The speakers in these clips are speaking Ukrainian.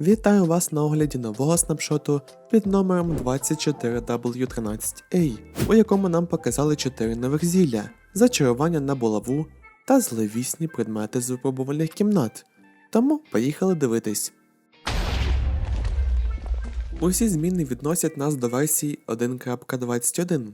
Вітаю вас на огляді нового снапшоту під номером 24W13A, у якому нам показали 4 нових зілля, зачарування на булаву та зловісні предмети з випробувальних кімнат. Тому поїхали дивитись. Усі зміни відносять нас до версії 1.21.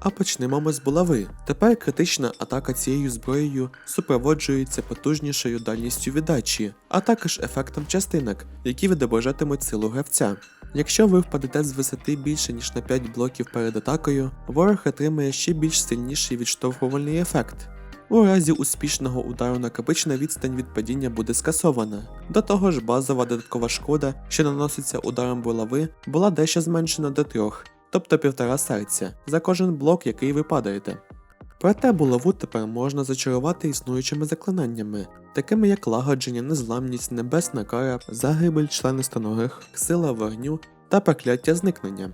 А почнемо ми з булави. Тепер критична атака цією зброєю супроводжується потужнішою дальністю віддачі, а також ефектом частинок, які відображатимуть силу гравця. Якщо ви впадете з висоти більше ніж на 5 блоків перед атакою, ворог отримає ще більш сильніший відштовхувальний ефект. У разі успішного удару накопичена відстань від падіння буде скасована. До того ж, базова додаткова шкода, що наноситься ударом булави, була дещо зменшена до трьох, тобто півтора серця, за кожен блок, який ви падаєте. Проте булаву тепер можна зачарувати існуючими заклинаннями, такими як лагодження, незламність, небесна кара, загибель членистоногих, сила вогню та прокляття зникнення.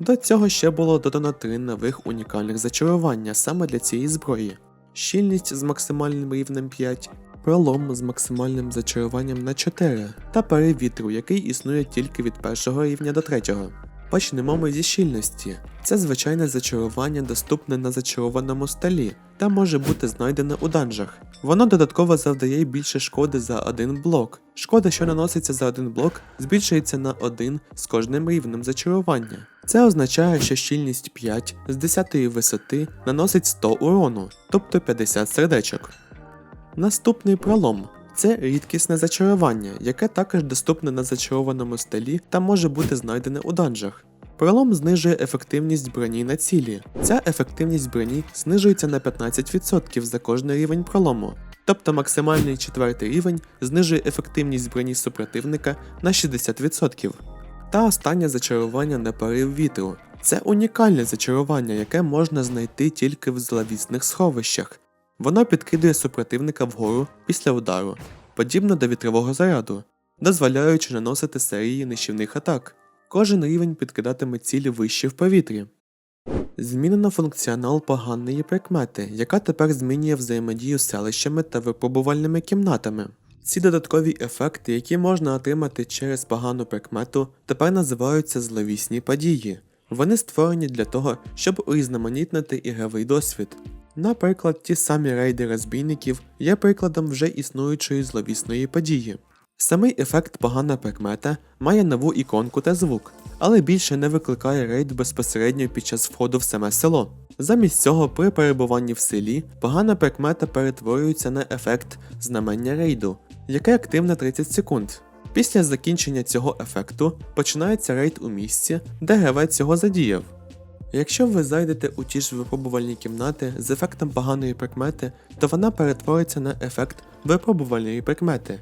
До цього ще було додано три нових унікальних зачарування саме для цієї зброї: щільність з максимальним рівнем 5, пролом з максимальним зачаруванням на 4 та перив вітру, який існує тільки від першого рівня до третього. Почнемо ми зі щільності. Це звичайне зачарування доступне на зачарованому столі та може бути знайдене у данжах. Воно додатково завдає більше шкоди за один блок. Шкода, що наноситься за один блок, збільшується на 1 з кожним рівнем зачарування. Це означає, що щільність 5 з 10 висоти наносить 100 урону, тобто 50 сердечок. Наступний пролом. Це рідкісне зачарування, яке також доступне на зачарованому столі та може бути знайдене у данжах. Пролом знижує ефективність броні на цілі. Ця ефективність броні знижується на 15% за кожний рівень пролому. Тобто максимальний четвертий рівень знижує ефективність броні супротивника на 60%. Та останнє зачарування на порив вітру. Це унікальне зачарування, яке можна знайти тільки в зловісних сховищах. Воно підкидує супротивника вгору після удару, подібно до вітрового заряду, дозволяючи наносити серії нищівних атак. Кожен рівень підкидатиме цілі вище в повітрі. Змінено функціонал поганої прикмети, яка тепер змінює взаємодію з селищами та випробувальними кімнатами. Ці додаткові ефекти, які можна отримати через погану прикмету, тепер називаються зловісні події. Вони створені для того, щоб урізноманітнити ігровий досвід. Наприклад, ті самі рейди розбійників є прикладом вже існуючої зловісної події. Самий ефект погана прикмета має нову іконку та звук, але більше не викликає рейд безпосередньо під час входу в саме село. Замість цього, при перебуванні в селі, погана прикмета перетворюється на ефект знамення рейду, яке активне 30 секунд. Після закінчення цього ефекту починається рейд у місці, де гравець його задіяв. Якщо ви зайдете у ті ж випробувальні кімнати з ефектом поганої прикмети, то вона перетвориться на ефект випробувальної прикмети.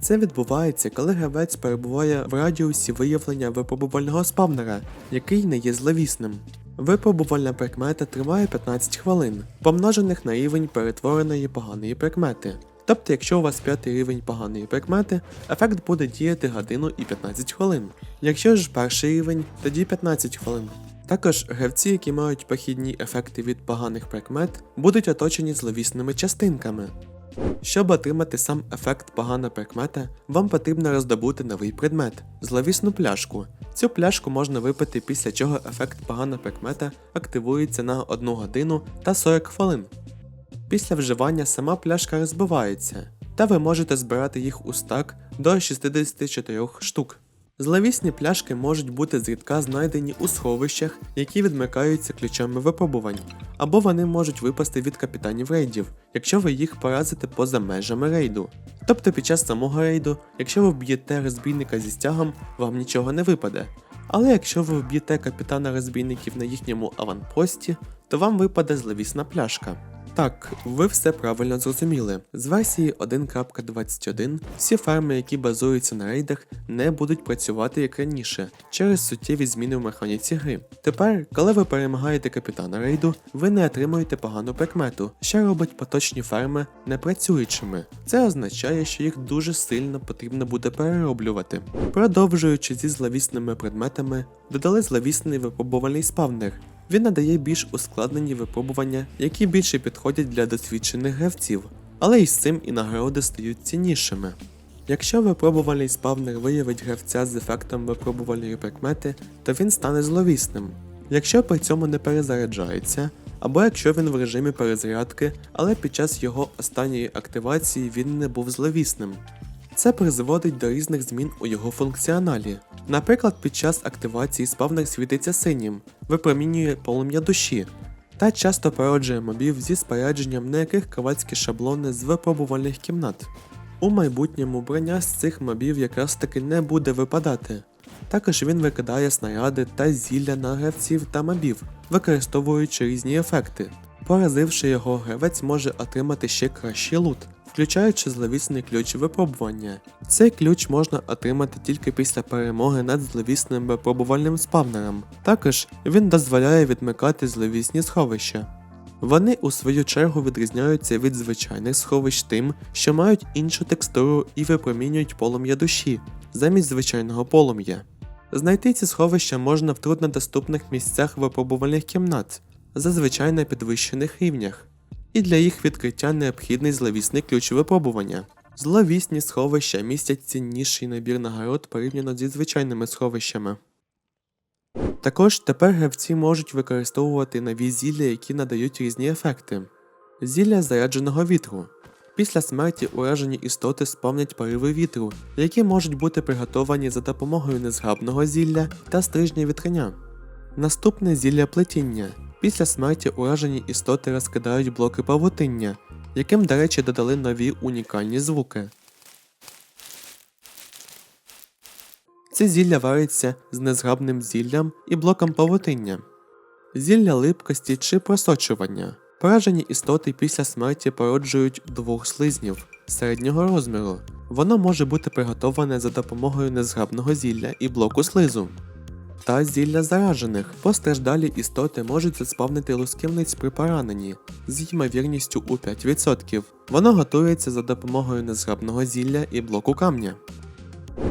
Це відбувається, коли гравець перебуває в радіусі виявлення випробувального спавнера, який не є зловісним. Випробувальна прикмета триває 15 хвилин, помножених на рівень перетвореної поганої прикмети. Тобто, якщо у вас п'ятий рівень поганої прикмети, ефект буде діяти годину і 15 хвилин. Якщо ж перший рівень, тоді 15 хвилин. Також гравці, які мають похідні ефекти від поганих прикмет, будуть оточені зловісними частинками. Щоб отримати сам ефект погана прикмета, вам потрібно роздобути новий предмет зловісну пляшку. Цю пляшку можна випити, після чого ефект погана прикмета активується на 1 годину та 40 хвилин. Після вживання сама пляшка розбивається, та ви можете збирати їх у стак до 64 штук. Зловісні пляшки можуть бути зрідка знайдені у сховищах, які відмикаються ключами випробувань, або вони можуть випасти від капітанів рейдів, якщо ви їх поразите поза межами рейду. Тобто під час самого рейду, якщо ви вб'єте розбійника зі стягом, вам нічого не випаде. Але якщо ви вб'єте капітана розбійників на їхньому аванпості, то вам випаде зловісна пляшка. Так, ви все правильно зрозуміли. З версії 1.21 всі ферми, які базуються на рейдах, не будуть працювати як раніше через суттєві зміни в механіці гри. Тепер, коли ви перемагаєте капітана рейду, ви не отримуєте погану прикмету, що робить поточні ферми непрацюючими. Це означає, що їх дуже сильно потрібно буде перероблювати. Продовжуючи зі зловісними предметами, додали зловісний випробувальний спавнер. Він надає більш ускладнені випробування, які більше підходять для досвідчених гравців, але й з цим і нагороди стають ціннішими. Якщо випробувальний спавнер виявить гравця з ефектом випробувальної прикмети, то він стане зловісним. Якщо при цьому не перезаряджається, або якщо він в режимі перезарядки, але під час його останньої активації він не був зловісним. Це призводить до різних змін у його функціоналі. Наприклад, під час активації спавнер світиться синім, випромінює полум'я душі, та часто породжує мобів зі спорядженням, на яких ковальські шаблони з випробувальних кімнат. У майбутньому броня з цих мобів якраз таки не буде випадати. Також він викидає снаряди та зілля на гравців та мобів, використовуючи різні ефекти. Поразивши його, гравець може отримати ще кращий лут, включаючи зловісний ключ випробування. Цей ключ можна отримати тільки після перемоги над зловісним випробувальним спавнером. Також він дозволяє відмикати зловісні сховища. Вони у свою чергу відрізняються від звичайних сховищ тим, що мають іншу текстуру і випромінюють полум'я душі замість звичайного полум'я. Знайти ці сховища можна в труднодоступних місцях випробувальних кімнат, зазвичай на підвищених рівнях, і для їх відкриття необхідний зловісний ключ випробування. Зловісні сховища містять цінніший набір нагород порівняно зі звичайними сховищами. Також тепер гравці можуть використовувати нові зілля, які надають різні ефекти. Зілля зарядженого вітру. Після смерті уражені істоти спавнять пориви вітру, які можуть бути приготовані за допомогою незграбного зілля та стрижня вітрення. Наступне зілля плетіння. Після смерті уражені істоти розкидають блоки павутиння, яким, до речі, додали нові унікальні звуки. Це зілля вариться з незграбним зіллям і блоком павутиння. Зілля липкості чи просочування. Поражені істоти після смерті породжують двох слизнів середнього розміру. Воно може бути приготоване за допомогою незграбного зілля і блоку слизу. Та зілля заражених. Постраждалі істоти можуть заспавнити лусківниць при пораненні з ймовірністю у 5%. Воно готується за допомогою незграбного зілля і блоку камня.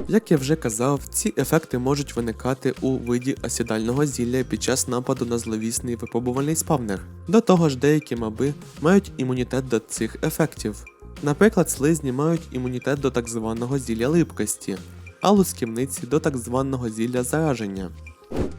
Як я вже казав, ці ефекти можуть виникати у виді осідального зілля під час нападу на зловісний випробувальний спавнер. До того ж, деякі моби мають імунітет до цих ефектів. Наприклад, слизні мають імунітет до так званого зілля липкості, а лусківниці до так званого зілля зараження.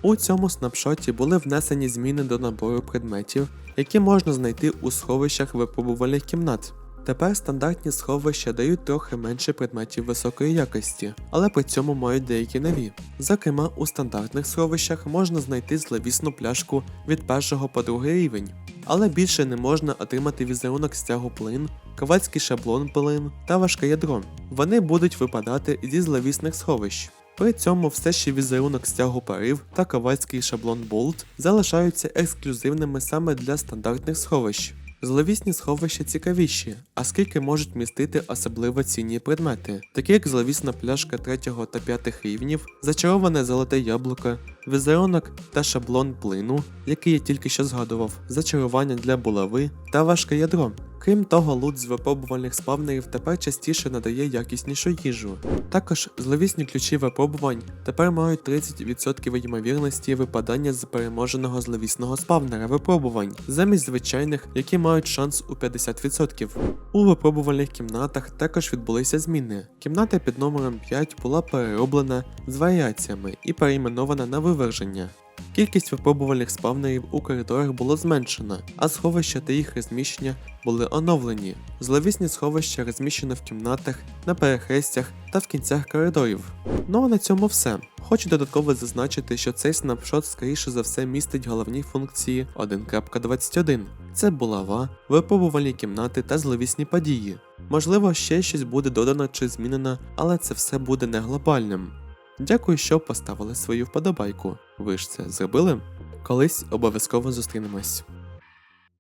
У цьому снапшоті були внесені зміни до набору предметів, які можна знайти у сховищах випробувальних кімнат. Тепер стандартні сховища дають трохи менше предметів високої якості, але при цьому мають деякі нові. Зокрема, у стандартних сховищах можна знайти зловісну пляшку від 1 по 2 рівень, але більше не можна отримати візерунок стягу плин, ковальський шаблон плин та важке ядро. Вони будуть випадати зі зловісних сховищ. При цьому все ще візерунок стягу парив та ковальський шаблон болт залишаються ексклюзивними саме для стандартних сховищ. Зловісні сховища цікавіші, оскільки можуть містити особливо цінні предмети, такі як зловісна пляшка 3 та 5 рівнів, зачароване золоте яблуко, візерунок та шаблон плину, який я тільки що згадував, зачарування для булави та важке ядро. Крім того, лут з випробувальних спавнерів тепер частіше надає якіснішу їжу. Також зловісні ключі випробувань тепер мають 30% ймовірності випадання з переможеного зловісного спавнера випробувань, замість звичайних, які мають шанс у 50%. У випробувальних кімнатах також відбулися зміни. Кімната під номером 5 була перероблена з варіаціями і перейменована на виверження. Кількість випробувальних спавнерів у коридорах було зменшено, а сховища та їх розміщення були оновлені. Зловісні сховища розміщено в кімнатах, на перехрестях та в кінцях коридорів. Ну а на цьому все. Хочу додатково зазначити, що цей снапшот скоріше за все містить головні функції 1.21. Це булава, випробувальні кімнати та зловісні події. Можливо, ще щось буде додано чи змінено, але це все буде не глобальним. Дякую, що поставили свою вподобайку. Ви ж це зробили? Колись обов'язково зустрінемось.